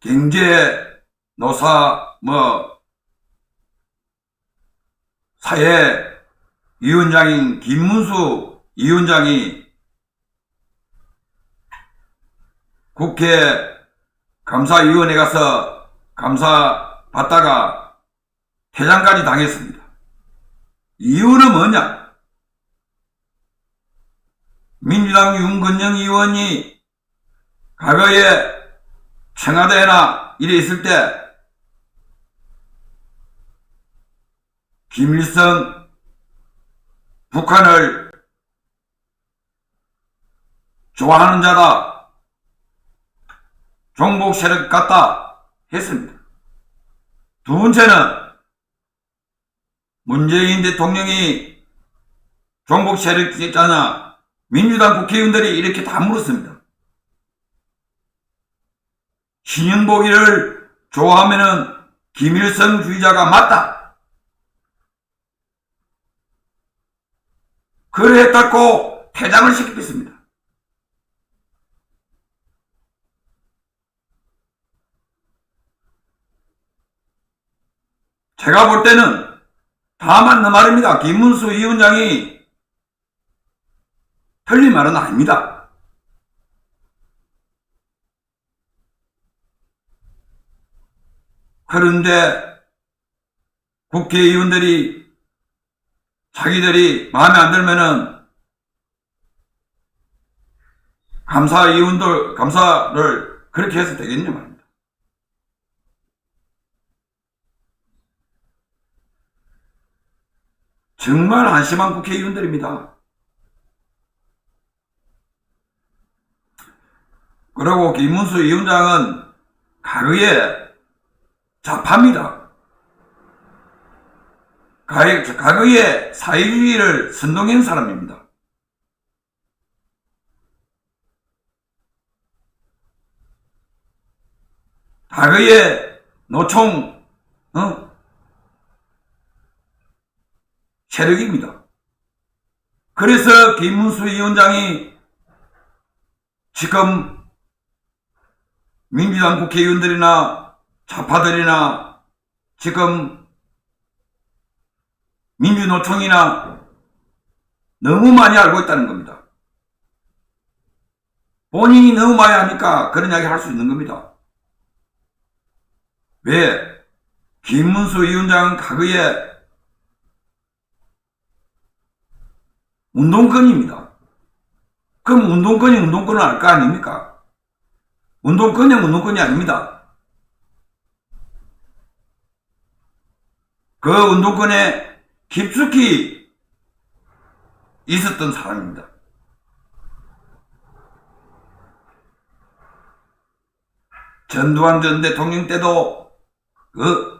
경제, 노사, 뭐, 사회 위원장인 김문수 위원장이 국회 감사위원회 가서 감사 받다가 퇴장까지 당했습니다. 이유는 뭐냐? 민주당 윤건영 의원이 과거에 청와대나 이래 있을 때 김일성 북한을 좋아하는 자다. 종북 세력 같다. 했습니다. 두 번째는 문재인 대통령이 종북 세력자냐 민주당 국회의원들이 이렇게 다 물었습니다. 신영복이를 좋아하면은 김일성 주의자가 맞다. 그랬다고 퇴장을 시키겠습니다. 제가 볼 때는 다 맞는 말입니다. 김문수 위원장이 틀린 말은 아닙니다. 그런데 국회의원들이 자기들이 마음에 안 들면은 감사위원들 감사를 그렇게 해서 되겠냐 말입니다. 정말 한심한 국회의원들입니다. 그리고 김문수 위원장은 과거에 과거- 과거에 사회주의를 선동한 사람입니다. 과거에 노총 어? 세력입니다. 그래서 김문수 위원장이 지금 민주당 국회의원들이나 좌파들이나 지금 민주노총이나 너무 많이 알고 있다는 겁니다. 본인이 너무 많이 하니까 그런 이야기 할 수 있는 겁니다. 왜? 김문수 위원장은 과거에 운동권입니다. 그럼 운동권이 운동권을 알 거 아닙니까? 운동권이 운동권이 아닙니다. 그 운동권에 깊숙이 있었던 사람입니다. 전두환 전 대통령 때도 그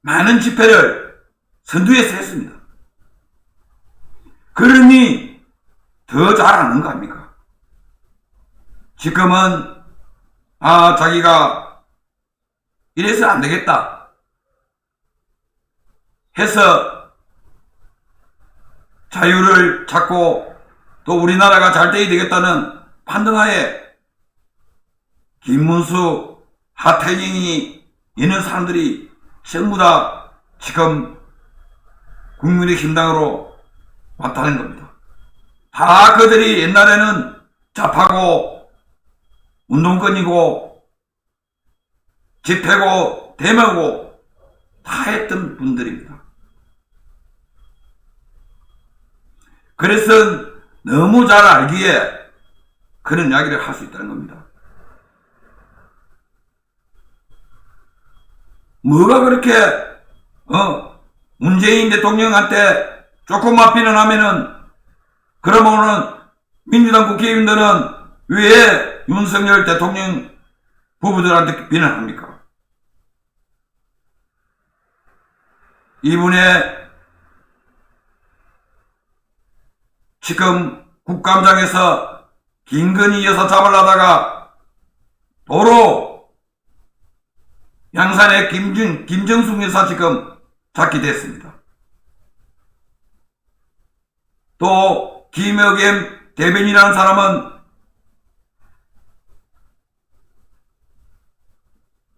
많은 집회를 선두에서 했습니다. 그러니 더 잘하는 거 아닙니까? 지금은 아 자기가 이래서 안 되겠다 해서 자유를 찾고 또 우리나라가 잘 돼야 되겠다는 판단하에 김문수, 하태경이 이런 사람들이 전부 다 지금 국민의힘당으로 왔다는 겁니다. 다 그들이 옛날에는 잡하고 운동권이고 집회고 데모고 다 했던 분들입니다. 그래서 너무 잘 알기에 그런 이야기를 할 수 있다는 겁니다. 뭐가 그렇게 어 문재인 대통령한테 조금만 비난하면은 그러면은 민주당 국회의원들은 왜 윤석열 대통령 부부들한테 비난합니까? 이분의 지금 국감장에서 김건희 여사 잡으려다가 도로 양산의 김준, 김정숙 여사 지금 잡게 됐습니다. 또 김여겸 대변이라는 사람은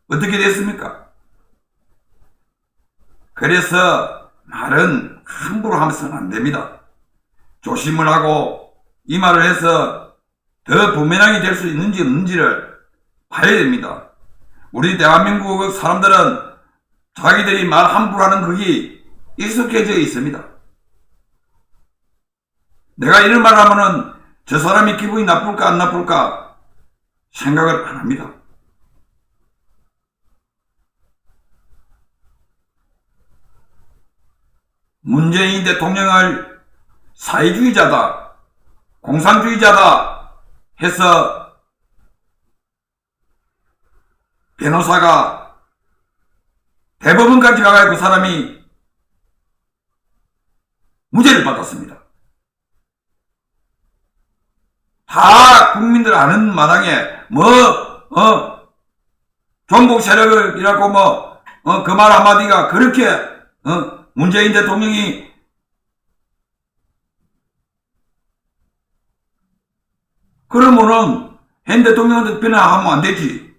어떻게 됐습니까? 그래서 말은 함부로 하면서는 안 됩니다. 조심을 하고 이 말을 해서 더 부메랑이 될 수 있는지 없는지를 봐야 됩니다. 우리 대한민국 사람들은 자기들이 말 함부로 하는 그게 익숙해져 있습니다. 내가 이런 말 하면은 저 사람이 기분이 나쁠까 안 나쁠까 생각을 안 합니다. 문재인 대통령을 사회주의자다, 공산주의자다 해서 변호사가 대법원까지 가가지고 그 사람이 무죄를 받았습니다. 다 국민들 아는 마당에 뭐, 어, 종북 세력이라고 뭐, 어, 그 말 한마디가 그렇게, 어, 문재인 대통령이 그러면은 현 대통령한테 비난하면 안 되지.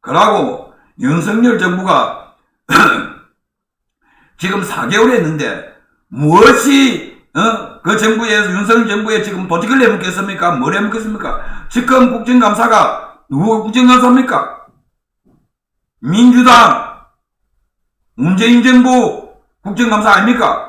그러고 윤석열 정부가 지금 4개월 했는데 무엇이 어? 그 정부에서 윤석열 정부에 지금 도직을 내묻겠습니까? 뭘 내묻겠습니까? 지금 국정감사가 누구 국정감사입니까? 민주당 문재인 정부 국정감사 아닙니까?